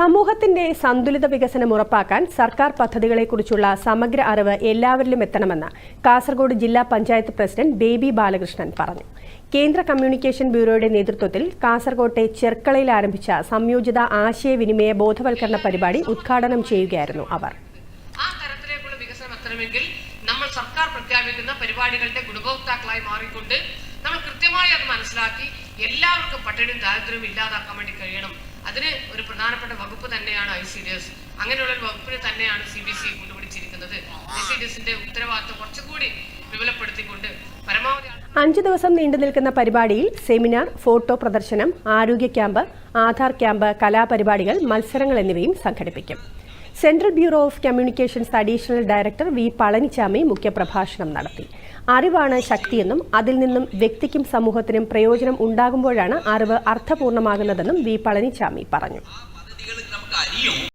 സമൂഹത്തിന്റെ സന്തുലിത വികസനം ഉറപ്പാക്കാൻ സർക്കാർ പദ്ധതികളെക്കുറിച്ചുള്ള സമഗ്ര അറിവ് എല്ലാവരിലും എത്തണമെന്ന് കാസർഗോഡ് ജില്ലാ പഞ്ചായത്ത് പ്രസിഡന്റ് ബേബി ബാലകൃഷ്ണൻ പറഞ്ഞു. കേന്ദ്ര കമ്മ്യൂണിക്കേഷൻ ബ്യൂറോയുടെ നേതൃത്വത്തിൽ കാസർകോട്ടെ ചെർക്കളയിൽ ആരംഭിച്ച സംയോജിത ആശയവിനിമയ ബോധവൽക്കരണ പരിപാടി ഉദ്ഘാടനം ചെയ്യുകയായിരുന്നു അവർ. നമ്മൾ സർക്കാർ പ്രഖ്യാപിക്കുന്ന പരിപാടികളുടെ ഗുണഭോക്താക്കളായി മാറിക്കൊണ്ട് നമ്മൾ കൃത്യമായി അത് മനസ്സിലാക്കി എല്ലാവർക്കും പട്ടിണിയും ദാരിദ്ര്യവും ഇല്ലാതാക്കാൻ വേണ്ടി കഴിയണം. അതിന് പ്രധാനപ്പെട്ട വകുപ്പ് തന്നെയാണ് ഐ സി ഡി എസ്. അങ്ങനെയുള്ള ഒരു തന്നെയാണ് സി ബി സി കൊണ്ടുപിടിച്ചിരിക്കുന്നത്. ഐ സി ഡി എസിന്റെ ഉത്തരവാദിത്വം കുറച്ചുകൂടി വിപുലപ്പെടുത്തിക്കൊണ്ട് പരമാവധി അഞ്ചു ദിവസം നീണ്ടു നിൽക്കുന്ന പരിപാടിയിൽ സെമിനാർ ഫോട്ടോ പ്രദർശനം ആരോഗ്യ ക്യാമ്പ് ആധാർ ക്യാമ്പ് കലാപരിപാടികൾ മത്സരങ്ങൾ എന്നിവയും സംഘടിപ്പിക്കും. Central bureau of communications additional director V Palanichami മുഖ്യപ്രഭാഷണം നടത്തി. അറിവാണ് ശക്തിയെന്നും അതിൽ നിന്നും വ്യക്തിക്കും സമൂഹത്തിനും പ്രയോജനം ഉണ്ടാകുമ്പോഴാണ് അറിവ് അർത്ഥപൂർണമാകുന്നതെന്നും വി പളനിച്ചാമി പറഞ്ഞു.